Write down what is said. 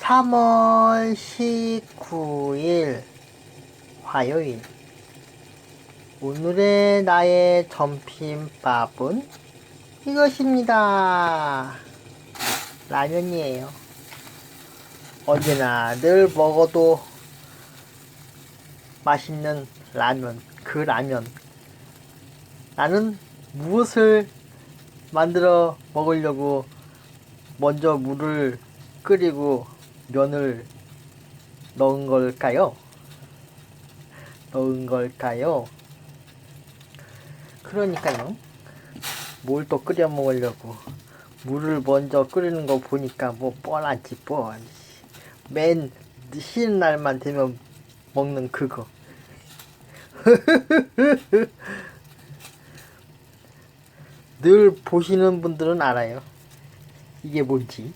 3월 19일 화요일 오늘의 나의 점심밥은 이것입니다. 라면이에요. 언제나 늘 먹어도 맛있는 라면, 그 라면. 나는 무엇을 만들어 먹으려고 먼저 물을 끓이고 면을 넣은 걸까요? 넣은 걸까요? 그러니까요. 뭘 또 끓여 먹으려고 물을 먼저 끓이는 거 보니까 뭐 뻔하지 뻔. 맨 쉬는 날만 되면 먹는 그거. 늘 보시는 분들은 알아요. 이게 뭔지.